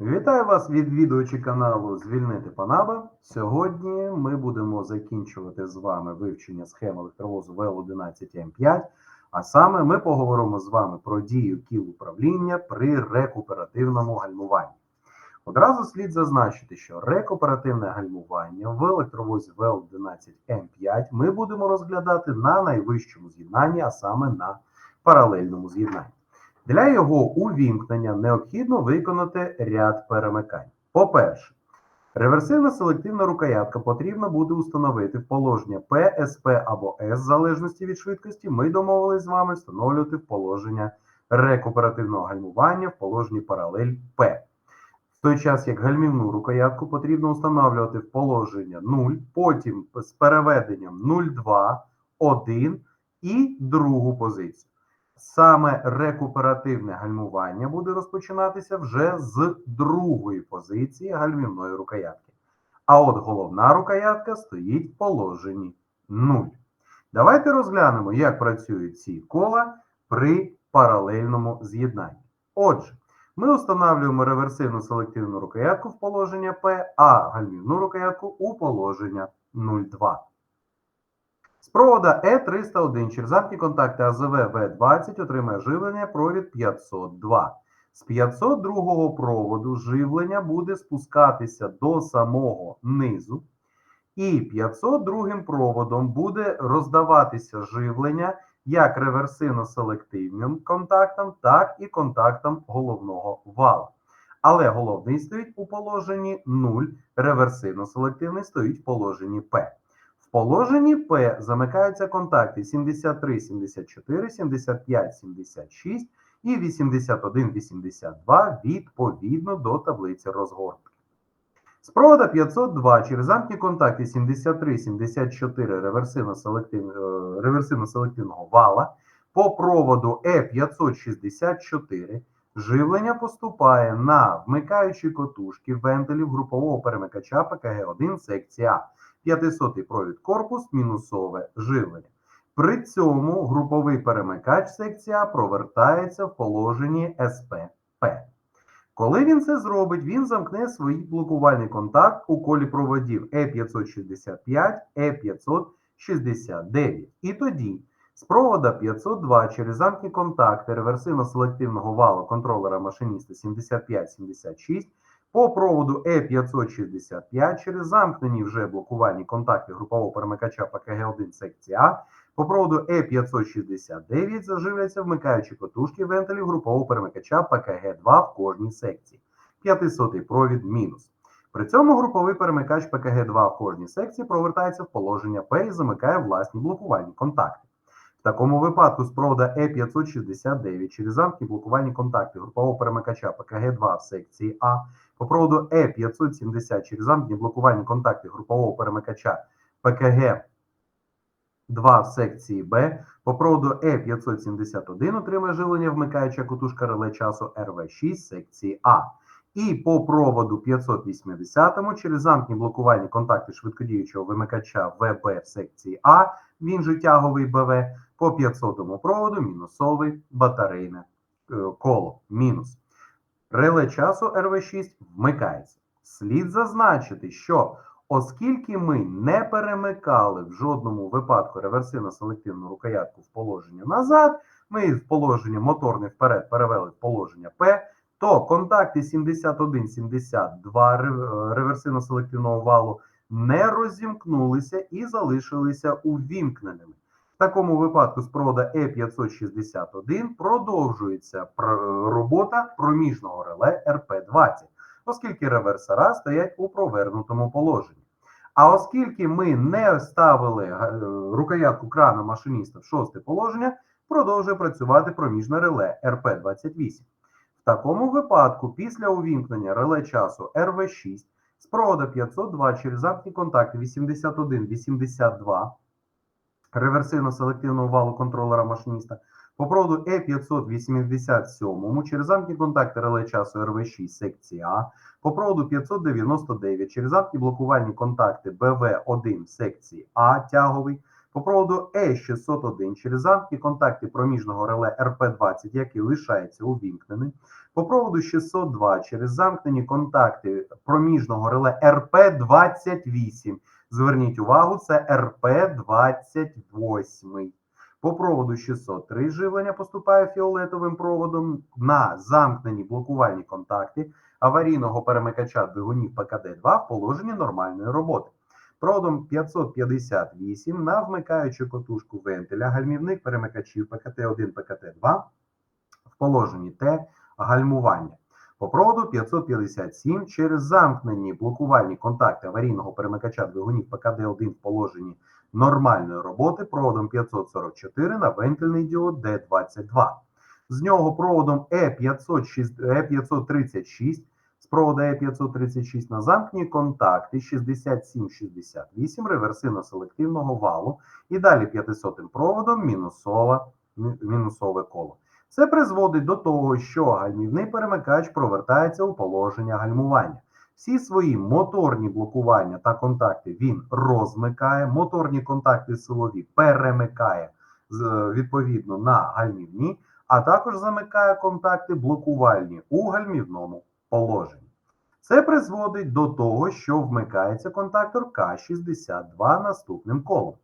Вітаю вас, відвідувачі каналу Звільнити Панаба. Сьогодні ми будемо закінчувати з вами вивчення схеми електровозу ВЛ11М5. А саме ми поговоримо з вами про дію кіл управління при рекуперативному гальмуванні. Одразу слід зазначити, що рекуперативне гальмування в електровозі ВЛ11М5 ми будемо розглядати на найвищому з'єднанні, а саме на паралельному з'єднанні. Для його увімкнення необхідно виконати ряд перемикань. По-перше, реверсивна селективна рукоятка потрібно буде установити в положення P, SP або S, в залежності від швидкості. Ми домовились з вами встановлювати в положення рекуперативного гальмування в положенні паралель P. В той час як гальмівну рукоятку потрібно встановлювати в положення 0, потім з переведенням 0,2, 1 і другу позицію. Саме рекуперативне гальмування буде розпочинатися вже з другої позиції гальмівної рукоятки. А от головна рукоятка стоїть в положенні 0. Давайте розглянемо, як працюють ці кола при паралельному з'єднанні. Отже, ми встановлюємо реверсивну селективну рукоятку в положення P, а гальмівну рукоятку у положення 0,2. Провода Е301 через замкні контакти АЗВ В20 отримає живлення провід 502. З 502 проводу живлення буде спускатися до самого низу. І 502 проводом буде роздаватися живлення як реверсивно-селективним контактам, так і контактам головного вала. Але головний стоїть у положенні 0, реверсивно-селективний стоїть в положенні П. В положенні П замикаються контакти 73, 74, 75, 76 і 81, 82 відповідно до таблиці розгортки. З провода 502 через замкні контакти 73, 74 реверсивно-селективного реверсивно вала по проводу Е564 живлення поступає на вмикаючі котушки вентилів групового перемикача ПКГ-1 секція А. 500 провід корпус, мінусове живлення. При цьому груповий перемикач секція провертається в положенні СПП. Коли він це зробить, він замкне свій блокувальний контакт у колі проводів Е565, Е569. І тоді з провода 502 через замкні контакти реверсивно-селективного валу контролера машиніста 7576 по проводу Е565 через замкнені вже блокувальні контакти групового перемикача ПКГ1 секція А, по проводу Е569 заживляться вмикаючі котушки вентилів групового перемикача ПКГ2 в кожній секції. 500 провід мінус. При цьому груповий перемикач ПКГ2 в кожній секції провертається в положення П і замикає власні блокувальні контакти. В такому випадку з провода Е569 через замкні блокувальні контакти групового перемикача ПКГ2 в секції А по проводу Е570 через замкні блокувальні контакти групового перемикача ПКГ 2 в секції Б, по проводу Е571 отримає живлення вмикаюча котушка реле часу РВ6 секції А. І по проводу 580 через замкні блокувальні контакти швидкодіючого вимикача ВБ в секції А, він же тяговий БВ, по 500 проводу мінусовий батарейне е, коло мінус. Реле часу РВ6 вмикається. Слід зазначити, що оскільки ми не перемикали в жодному випадку реверсивно-селективну рукоятку в положення назад, ми в положення моторне вперед перевели в положення П, то контакти 71-72 реверсивно-селективного валу не розімкнулися і залишилися увімкненими. В такому випадку з провода Е561 продовжується робота проміжного реле РП20, оскільки реверсора стоять у провернутому положенні. А оскільки ми не ставили рукоятку крана машиніста в шосте положення, продовжує працювати проміжне реле РП28. В такому випадку, після увімкнення реле часу РВ6 з провода 502 через замкні контакти 81-82 реверсивно-селективного валу контролера машиніста по проводу Е587 через замкні контакти реле часу РВ6 секції А, по проводу 599 через замкні блокувальні контакти БВ1 секції А тяговий, По проводу Е601 через замкні контакти проміжного реле РП20, який лишається увімкненим. По проводу 602 через замкнені контакти проміжного реле РП28. Зверніть увагу, це РП28. По проводу 603 живлення поступає фіолетовим проводом на замкнені блокувальні контакти аварійного перемикача двигунів ПКД-2 в положенні нормальної роботи. Проводом 558 на вмикаючу котушку вентиля гальмівник перемикачів ПКТ-1, ПКТ-2 в положенні Т гальмування. По проводу 557 через замкнені блокувальні контакти аварійного перемикача двигунів ПКД-1 в положенні нормальної роботи проводом 544 на вентильний діод D22. З нього проводом E E506 E536 з провода E536 на замкні контакти 6768 реверсивно-селективного валу і далі 500 проводом мінусове коло. Це призводить до того, що гальмівний перемикач провертається у положення гальмування. Всі свої моторні блокування та контакти він розмикає, моторні контакти силові перемикає відповідно на гальмівні, а також замикає контакти блокувальні у гальмівному положенні. Це призводить до того, що вмикається контактор К62 наступним колом.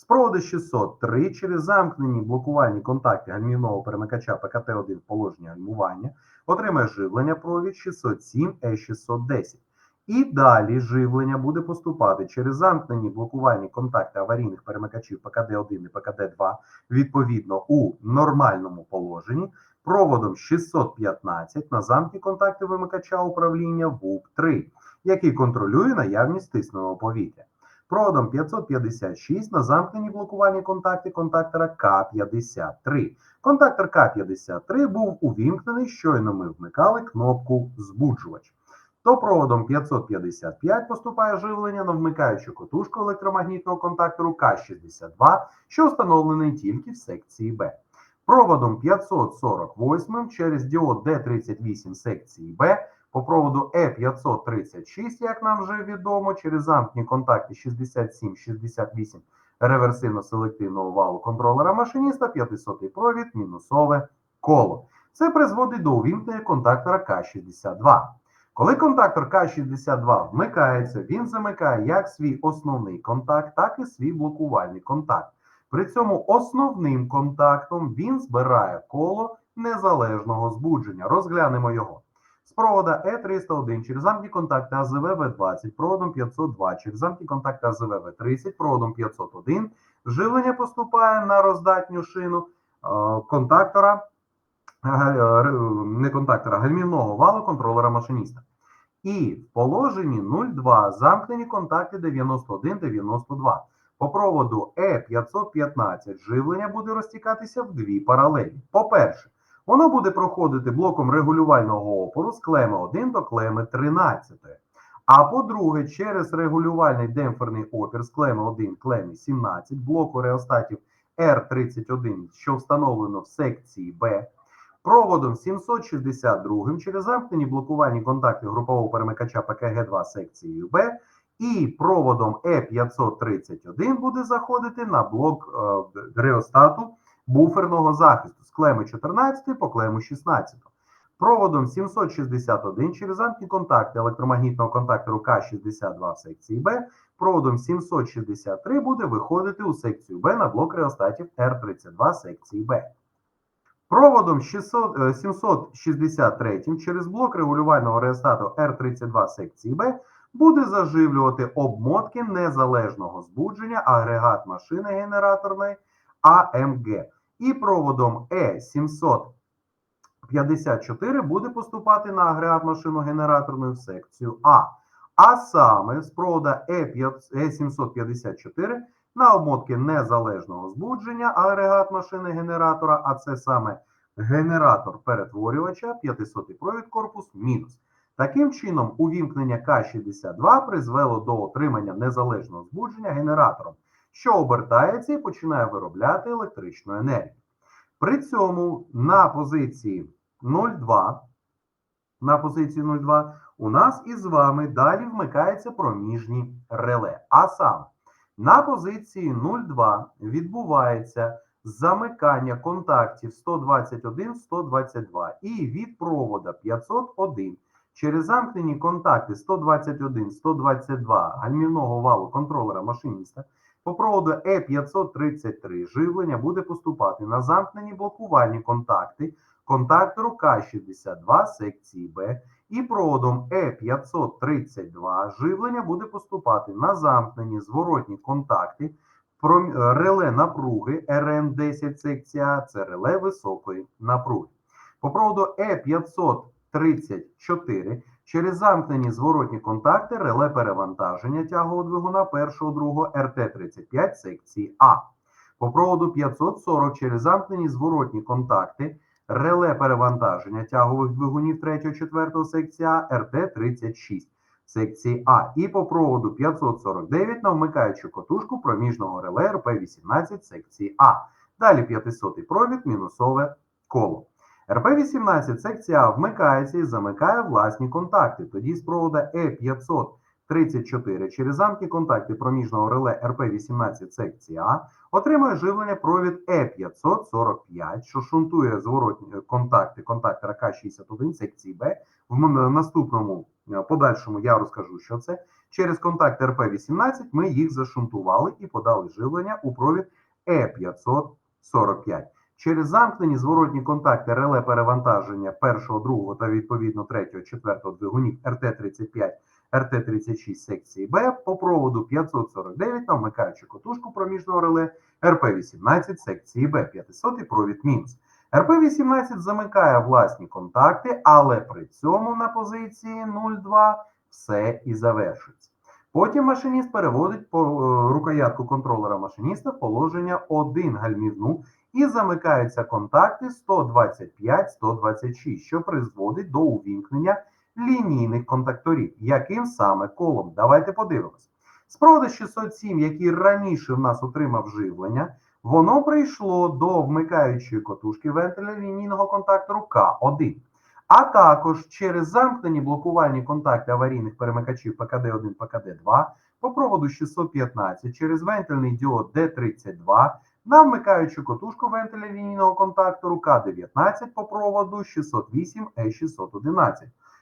З проводу 603 через замкнені блокувальні контакти гальмівного перемикача ПКТ-1 в положенні гальмування отримає живлення провід 607 E610. І далі живлення буде поступати через замкнені блокувальні контакти аварійних перемикачів ПКД-1 і ПКД-2 відповідно у нормальному положенні проводом 615 на замкні контакти вимикача управління ВУП-3, який контролює наявність тисненого повітря. Проводом 556 на замкнені блокувальні контакти контактора К53. Контактор К53 був увімкнений, щойно ми вмикали кнопку збуджувач. То проводом 555 поступає живлення на вмикаючу котушку електромагнітного контактору К62, що встановлений тільки в секції Б. Проводом 548 через діод D38 секції Б по проводу E536, як нам вже відомо, через замкні контакти 67-68 реверсивно-селективного валу контролера машиніста, 500 провід, мінусове коло. Це призводить до увімкнення контактора К62. Коли контактор К62 вмикається, він замикає як свій основний контакт, так і свій блокувальний контакт. При цьому основним контактом він збирає коло незалежного збудження. Розглянемо його. З провода Е301 через замкні контакти АЗВ В20, проводом 502 через замкні контакти АЗВ В30, проводом 501 живлення поступає на роздатню шину е, контактора, е, е, не контактора, гальмівного валу контролера машиніста. І в положенні 02 замкнені контакти 91-92. По проводу Е515 живлення буде розтікатися в дві паралелі. По-перше, воно буде проходити блоком регулювального опору з клеми 1 до клеми 13. А по-друге, через регулювальний демпферний опір з клеми 1 клеми 17 блоку реостатів R31, що встановлено в секції Б, проводом 762 через замкнені блокувальні контакти групового перемикача ПКГ2 секцією Б і проводом Е531 буде заходити на блок е, реостату буферного захисту з клеми 14 по клему 16. Проводом 761 через замкні контакти електромагнітного контактору К62 в секції Б, проводом 763 буде виходити у секцію Б на блок реостатів Р32 секції Б. Проводом 600, е, 763 через блок регулювального реостату R32 секції Б буде заживлювати обмотки незалежного збудження агрегат машини генераторної АМГ. І проводом Е754 буде поступати на агрегат машину генераторної в секцію А. А саме з провода Е754 на обмотки незалежного збудження агрегат машини генератора, а це саме генератор перетворювача, 500 провід корпус мінус. Таким чином, увімкнення К62 призвело до отримання незалежного збудження генератором, що обертається і починає виробляти електричну енергію. При цьому на позиції 0,2, на позиції 0,2 у нас із вами далі вмикаються проміжні реле. А саме На позиції 0,2 відбувається замикання контактів 121-122 і від провода 501 через замкнені контакти 121-122 гальмівного валу контролера машиніста по проводу Е533 живлення буде поступати на замкнені блокувальні контакти контактору К62 секції Б і проводом Е532 живлення буде поступати на замкнені зворотні контакти е, реле напруги РМ10 секція А, це реле високої напруги. По проводу Е534 через замкнені зворотні контакти реле перевантаження тягового двигуна першого другого РТ35 секції А. По проводу 540 через замкнені зворотні контакти реле перевантаження тягових двигунів 3-4 секції А РТ36 секції А. І по проводу 549 на вмикаючу котушку проміжного реле РП18 секції А. Далі 500 провід мінусове коло. РП-18 секція вмикається і замикає власні контакти. Тоді з провода Е534 через замки контакти проміжного реле РП-18 секції А отримує живлення провід Е545, що шунтує зворотні контакти контактора К61 секції Б. В наступному е, подальшому я розкажу, що це. Через контакт РП-18 ми їх зашунтували і подали живлення у провід Е545. Через замкнені зворотні контакти реле перевантаження першого, другого та відповідно третього, четвертого двигунів РТ-35, РТ-36 секції Б по проводу 549 на вмикаючу котушку проміжного реле РП-18 секції Б, 500 провід мінус. РП-18 замикає власні контакти, але при цьому на позиції 0,2 все і завершується. Потім машиніст переводить по е, рукоятку контролера машиніста в положення 1 гальмівну і замикаються контакти 125-126, що призводить до увімкнення лінійних контакторів. Яким саме колом? Давайте подивимось. З проводу 607, який раніше в нас отримав живлення, воно прийшло до вмикаючої котушки вентиля лінійного контактору К1. А також через замкнені блокувальні контакти аварійних перемикачів ПКД1, ПКД2 по проводу 615 через вентильний діод D32 на вмикаючу котушку вентиля лінійного контактору К19 по проводу 608E611.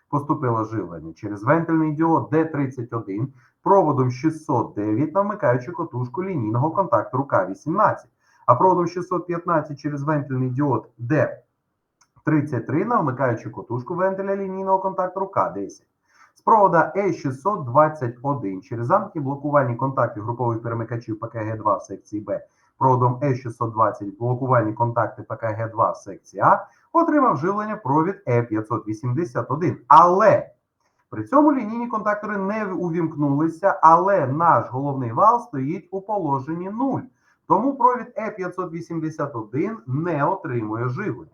Поступило живлення через вентильний діод D31 проводом 609 на вмикаючу котушку лінійного контактору К18, а проводом 615 через вентильний діод D33 на котушку вентиля лінійного контактору К10. З провода E621 через замки блокувальні контакти групових перемикачів ПКГ2 в секції Б проводом E620 блокувальні контакти ПКГ2 в секції А отримав живлення провід E581. Але при цьому лінійні контактори не увімкнулися, але наш головний вал стоїть у положенні 0. Тому провід E581 не отримує живлення.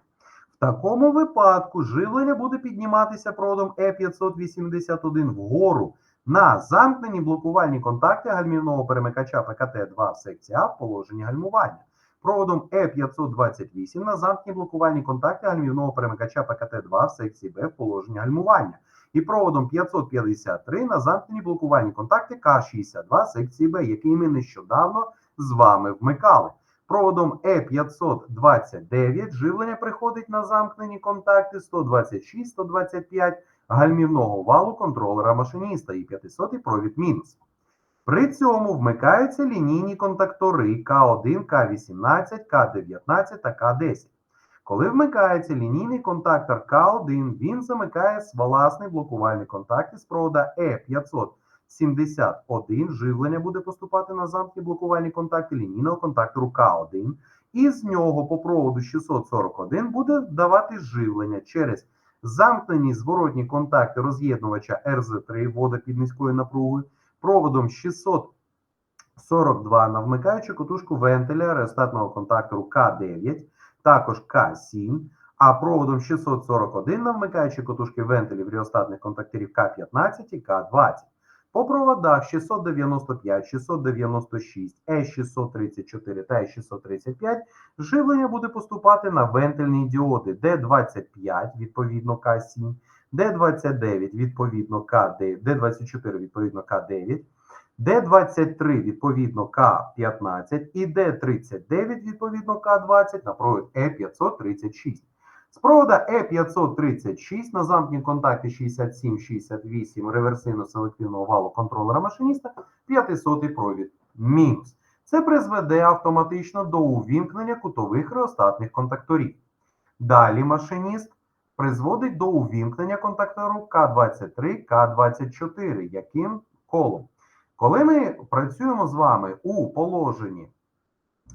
В такому випадку живлення буде підніматися проводом E581 вгору на замкнені блокувальні контакти гальмівного перемикача ПКТ-2 в секції А в положенні гальмування. Проводом Е528 на замкнені блокувальні контакти гальмівного перемикача ПКТ-2 в секції Б в положенні гальмування. І проводом 553 на замкнені блокувальні контакти К62 секції Б, який ми нещодавно з вами вмикали. Проводом Е529 живлення приходить на замкнені контакти 126-125 гальмівного валу контролера машиніста і 500 провід мінус. При цьому вмикаються лінійні контактори К1, К18, К19 та К10. Коли вмикається лінійний контактор К1, він замикає власний блокувальний контакт із провода Е571. Живлення буде поступати на замки блокувальні контакти лінійного контактору К1. І з нього по проводу 641 буде давати живлення через замкнені зворотні контакти роз'єднувача РЗ3 вода під низькою напругою, проводом 642 на вмикаючу котушку вентиля реостатного контактору К9, також К7, а проводом 641 на вмикаючі котушки вентилів реостатних контакторів К15 і К20. По проводах 695, 696, Е634 та Е635 живлення буде поступати на вентильні діоди D25, відповідно К7, D29, відповідно К9, D24, відповідно К9, Д23 відповідно К15 і Д39 відповідно К20 на провід Е536. З провода Е536 на замкній контакті 67-68 реверсивно-селективного валу контролера машиніста 500 провід мінус. Це призведе автоматично до увімкнення кутових реостатних контакторів. Далі машиніст призводить до увімкнення контактору К23, К24. Яким колом? Коли ми працюємо з вами у положенні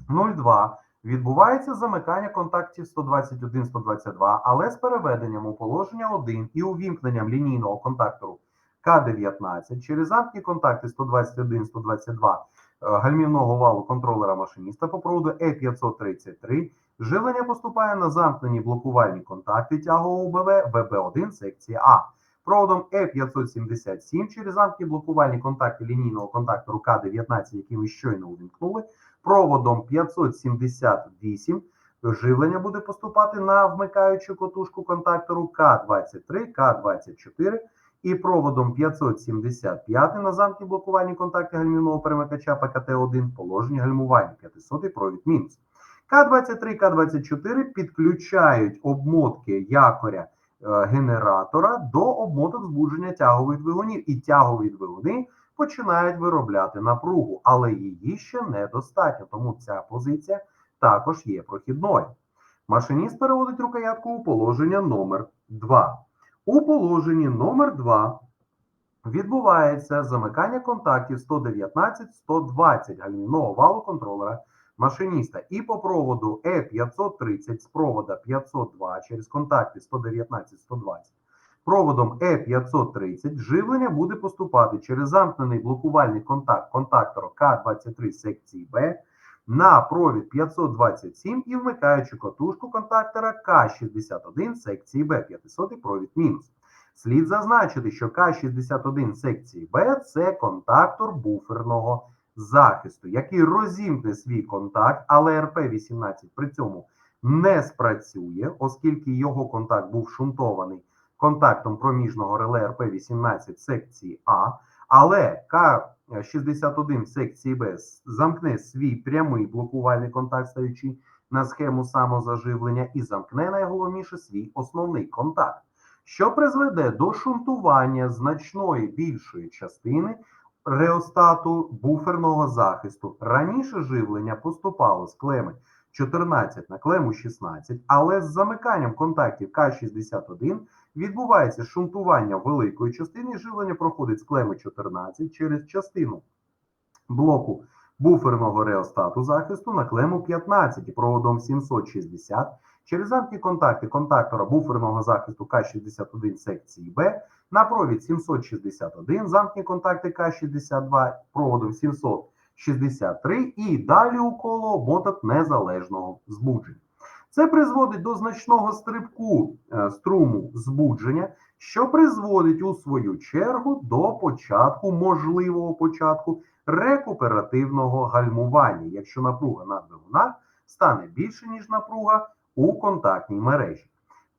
02, відбувається замикання контактів 121-122, але з переведенням у положення 1 і увімкненням лінійного контактору К19 через замкні контакти 121-122 е, гальмівного валу контролера машиніста по проводу Е533 живлення поступає на замкнені блокувальні контакти тягового УБВ ВБ1 секція А. Проводом Е577 через замкні блокувальні контакти лінійного контактору К19, який ми щойно увімкнули, проводом 578 живлення буде поступати на вмикаючу котушку контактору К23, К24 і проводом 575 на замкні блокувальні контакти гальмівного перемикача ПКТ-1 в положенні гальмування 500 провід мінус. К23, К24 підключають обмотки якоря е, генератора до обмоток збудження тягових двигунів, і тягові двигуни починають виробляти напругу, але її ще недостатньо, тому ця позиція також є прохідною. Машиніст переводить рукоятку у положення номер 2. У положенні номер 2 відбувається замикання контактів 119-120 гальмівного валу контролера машиніста і по проводу Е530 з провода 502 через контакти 119-120 проводом Е530 живлення буде поступати через замкнений блокувальний контакт контактора К23 секції Б на провід 527 і вмикаючи котушку контактора К61 секції Б 500 провід мінус. Слід зазначити, що К61 секції Б це контактор буферного захисту, який розімкне свій контакт, але РП-18 при цьому не спрацює, оскільки його контакт був шунтований контактом проміжного реле РП-18 секції А, але К61 секції Б замкне свій прямий блокувальний контакт, стаючи на схему самозаживлення, і замкне найголовніше свій основний контакт, що призведе до шунтування значної більшої частини реостату буферного захисту. Раніше живлення поступало з клеми 14 на клему 16, але з замиканням контактів К61 відбувається шунтування великої частини живлення проходить з клеми 14 через частину блоку буферного реостату захисту на клему 15 і проводом 760 через замки контакти контактора буферного захисту К61 секції Б на провід 761, замкні контакти К62 проводом 763 і далі у коло обмоток незалежного збудження. Це призводить до значного стрибку е, струму збудження, що призводить у свою чергу до початку, можливого початку рекуперативного гальмування, якщо напруга на стане більше, ніж напруга у контактній мережі.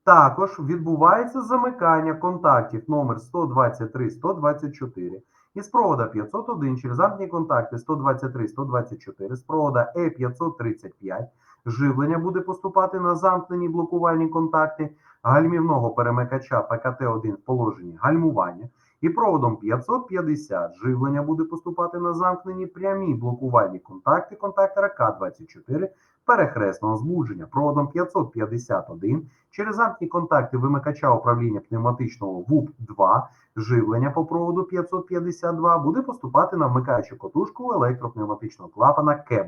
Також відбувається замикання контактів номер 123-124 із провода 501 через замкні контакти 123-124 з провода Е535 живлення буде поступати на замкнені блокувальні контакти гальмівного перемикача ПКТ-1 в положенні гальмування, і проводом 550 живлення буде поступати на замкнені прямі блокувальні контакти контактора К24 перехресного збудження. Проводом 551 через замкні контакти вимикача управління пневматичного ВУП-2 живлення по проводу 552 буде поступати на вмикаючу котушку електропневматичного клапана КЕБ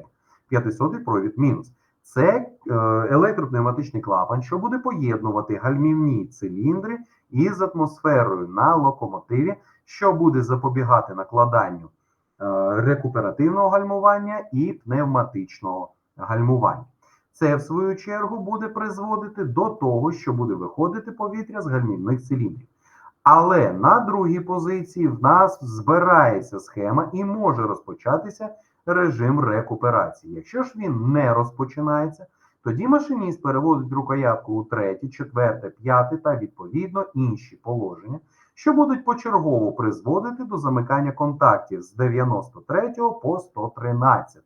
500 провід мінус. Це е, електропневматичний клапан, що буде поєднувати гальмівні циліндри із атмосферою на локомотиві, що буде запобігати накладанню е, рекуперативного гальмування і пневматичного гальмування. Це, в свою чергу, буде призводити до того, що буде виходити повітря з гальмівних циліндрів. Але на другій позиції в нас збирається схема і може розпочатися режим рекуперації. Якщо ж він не розпочинається, тоді машиніст переводить рукоятку у третє, четверте, п'яте та відповідно інші положення, що будуть почергово призводити до замикання контактів з 93 по 113,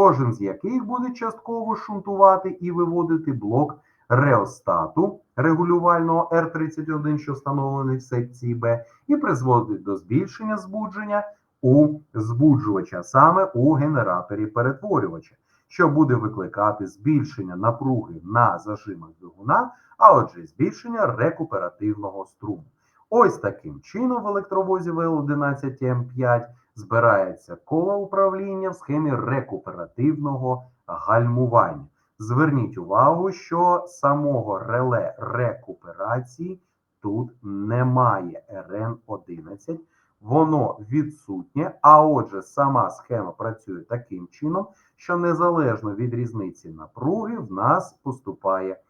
кожен з яких буде частково шунтувати і виводити блок реостату регулювального R31, що встановлений в секції Б, і призводить до збільшення збудження у збуджувача, саме у генераторі перетворювача, що буде викликати збільшення напруги на зажимах двигуна, а отже, збільшення рекуперативного струму. Ось таким чином в електровозі ВЛ11М5 збирається коло управління в схемі рекуперативного гальмування. Зверніть увагу, що самого реле рекуперації тут немає РН11, воно відсутнє, а отже, сама схема працює таким чином, що незалежно від різниці напруги в нас поступає, е,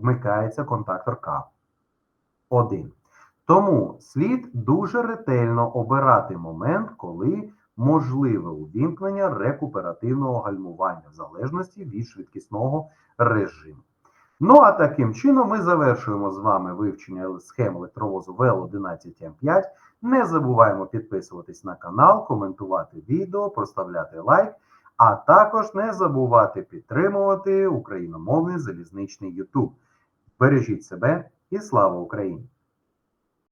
вмикається контактор К1. Тому слід дуже ретельно обирати момент, коли можливе увімкнення рекуперативного гальмування в залежності від швидкісного режиму. Ну а таким чином ми завершуємо з вами вивчення схем електровозу ВЛ11М5. Не забуваємо підписуватись на канал, коментувати відео, проставляти лайк, а також не забувати підтримувати україномовний залізничний YouTube. Бережіть себе і слава Україні!